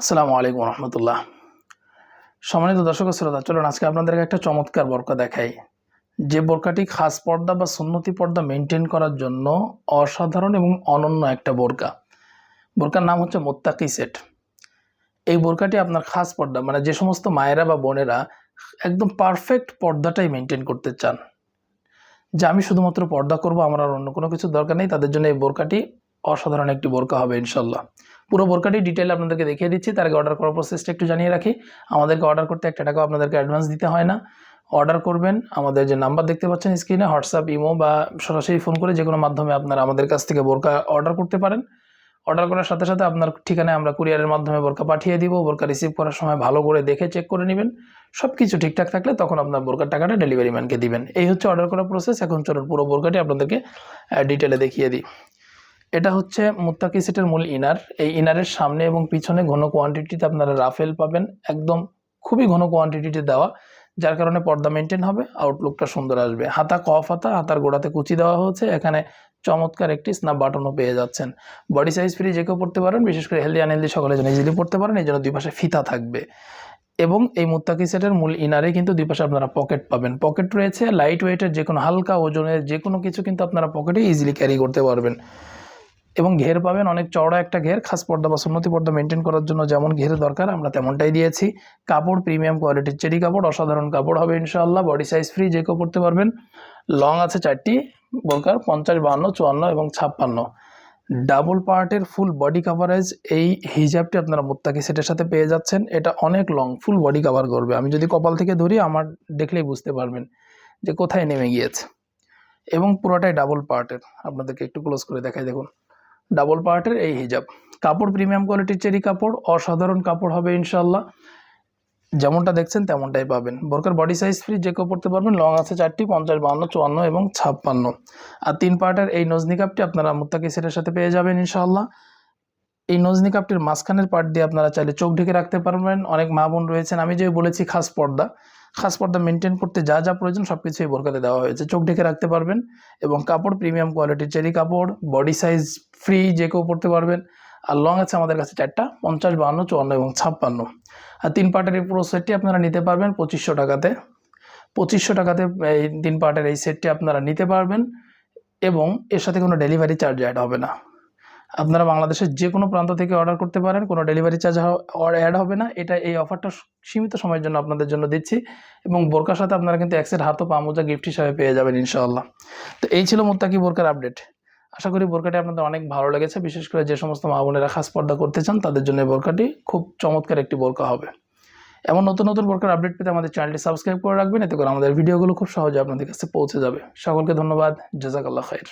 আসসালামু আলাইকুম রহমতুল্লাহ। সম্মানিত দর্শক শ্রোতা, চলুন আজকে আপনাদেরকে একটা চমৎকার বোরকা দেখাই। যে বোরকাটি খাস পর্দা বা সুন্নতি পর্দা মেনটেন করার জন্য অসাধারণ এবং অনন্য একটা বোরকা। বোরকার নাম হচ্ছে মোত্তাকি সেট। এই বোরকাটি আপনার খাস পর্দা মানে যে সমস্ত মায়েরা বা বোনেরা একদম পারফেক্ট পর্দাটাই মেনটেন করতে চান। যে আমি শুধুমাত্র পর্দা করব, আমার আর অন্য কোনো কিছু দরকার নেই, তাদের জন্য এই বোরকাটি অসাধারণ একটি বোরকা হবে ইনশাল্লাহ পুরো বোরকাটি ডিটেল আপনাদেরকে দেখিয়ে দিচ্ছি। তার আগে অর্ডার করার প্রসেসটা একটু জানিয়ে রাখি। আমাদেরকে অর্ডার করতে একটা টাকাও আপনাদেরকে অ্যাডভান্স দিতে হয় না। অর্ডার করবেন, আমাদের যে নাম্বার দেখতে পাচ্ছেন স্ক্রিনে হোয়াটসঅ্যাপ ইমো বা সরাসরি ফোন করে যে কোনো মাধ্যমে আপনারা আমাদের কাছ থেকে বোরকা অর্ডার করতে পারেন। অর্ডার করার সাথে সাথে আপনার ঠিকানায় আমরা কুরিয়ারের মাধ্যমে বোরকা পাঠিয়ে দিব। বোরকা রিসিভ করার সময় ভালো করে দেখে চেক করে নেবেন। সব কিছু ঠিকঠাক থাকলে তখন আপনার বোরকার টাকাটা ডেলিভারি ম্যানকে দিবেন। এই হচ্ছে অর্ডার করার প্রসেস এখন চলুন পুরো বোরকাটি আপনাদেরকে ডিটেলে দেখিয়ে দিই। এটা হচ্ছে মুত্তাকি সেটের মূল ইনার এই ইনারের সামনে এবং পিছনে ঘন কোয়ান্টিটিতে আপনারা রাফেল পাবেন। একদম খুবই ঘন কোয়ান্টিটিতে দেওয়া, যার কারণে পর্দা মেনটেন হবে আউটলুকটা সুন্দর আসবে। হাতা, কফ হাতা, হাতার গোড়াতে কুচি দেওয়া হয়েছে। এখানে চমৎকার একটি স্ন্যাপ বাটনও পেয়ে যাচ্ছেন। বডি সাইজ ফ্রি যে কেউ পড়তে পারেন, বিশেষ করে হেলদি আনহেলদি সকলের জন্য ইজিলি পড়তে পারেন, এই জন্য দুই পাশে ফিতা থাকবে। এবং এই মুত্তাকি সেটের মূল ইনারে কিন্তু দুই পাশে আপনারা পকেট পাবেন। পকেট রয়েছে লাইট ওয়েটের যে কোনো হালকা ওজনের যে কোনো কিছু কিন্তু আপনারা পকেটে ইজিলি ক্যারি করতে পারবেন। এবং ঘের পাবেন অনেক চওড়া একটা ঘের, খাস পর্দা বা সুন্নতি পর্দা মেনটেন করার জন্য যেমন ঘের দরকার, আমরা তেমনটাই দিয়েছি। কাপড় প্রিমিয়াম কোয়ালিটির চেরি কাপড়, অসাধারণ কাপড় হবে ইনশাআল্লাহ বডি সাইজ ফ্রি যে কেউ পড়তে পারবেন। লং আছে চারটি বোরকার পঞ্চাশ, বাহান্ন, চুয়ান্ন এবং ছাপ্পান্ন। ডাবল পার্টের ফুল বডি কাভারেজ এই হিজাবটি আপনারা মোত্তাকি সেটের সাথে পেয়ে যাচ্ছেন। এটা অনেক লং ফুল বডি কাভার করবে। আমি যদি কপাল থেকে ধরি, আমার দেখলেই বুঝতে পারবেন যে কোথায় নেমে গিয়েছে। এবং পুরোটাই ডাবল পার্টের আপনাদেরকে একটু ক্লোজ করে দেখাই, দেখুন। ডাবল পার্টের এই হিজাব। কাপড় প্রিমিয়াম কোয়ালিটির চেরি কাপড়, অসাধারণ কাপড় হবে ইনশাল্লাহ যেমনটা দেখছেন তেমনটাই পাবেন। বোরকার বডি সাইজ ফ্রি যে কেউ পড়তে পারবেন লং আছে চারটি, পঞ্চাশ, বাহান্ন, চুয়ান্ন এবং ছাপ্পান্ন। আর তিন পার্টের এই নজনি কাপটি আপনারা মুত্তাকি সেটের সাথে পেয়ে যাবেন ইনশাল্লাহ এই নজনি কাপটির মাঝখানের পার্ট দিয়ে আপনারা চাইলে চোখ ঢেকে রাখতে পারবেন। অনেক মা বোন রয়েছেন, আমি যে বলেছি, খাস পর্দা। খাস পর্দা মেনটেন করতে যা যা প্রয়োজন সব কিছুই বোরকাতে দেওয়া হয়েছে। চোখ ঢেকে রাখতে পারবেন এবং কাপড় প্রিমিয়াম কোয়ালিটির চেরি কাপড় বডি সাইজ ফ্রি যে কেউ পড়তে পারবেন। আর লং আছে আমাদের কাছে চারটা, পঞ্চাশ, বাহান্ন, চুয়ান্ন এবং ছাপ্পান্ন। আর তিন পার্টের এই পুরো সেটটি আপনারা নিতে পারবেন পঁচিশশো টাকাতে। পঁচিশশো টাকাতে এই তিন পার্টের এই সেটটি আপনারা নিতে পারবেন এবং এর সাথে কোনো ডেলিভারি চার্জ অ্যাড হবে না। আপনারা বাংলাদেশের যে কোনো প্রান্ত থেকে অর্ডার করতে পারেন, কোনো ডেলিভারি চার্জ অ্যাড হবে না। এটা এই অফারটা সীমিত সময়ের জন্য আপনাদের জন্য দিচ্ছি এবং বোরকার সাথে আপনারা কিন্তু একসেট হাত ও পা মোজা গিফট হিসাবে পেয়ে যাবেন ইনশাআল্লাহ। তো এই ছিল মোত্তাকি বোরকার আপডেট আশা করি বোরকাটি আপনাদের অনেক ভালো লেগেছে। বিশেষ করে যে সমস্ত মা বোনেরা খাস পর্দা করতে চান, তাদের জন্য এই বোরকাটি খুব চমৎকার একটি বোরকা হবে। এমন নতুন নতুন বোরকার আপডেট পেতে আমাদের চ্যানেলটি সাবস্ক্রাইব করে রাখবেন, এতে করে আমাদের ভিডিওগুলো খুব সহজে আপনাদের কাছে পৌঁছে যাবে। সকলকে ধন্যবাদ। জাজাকাল্লাহ খাইর।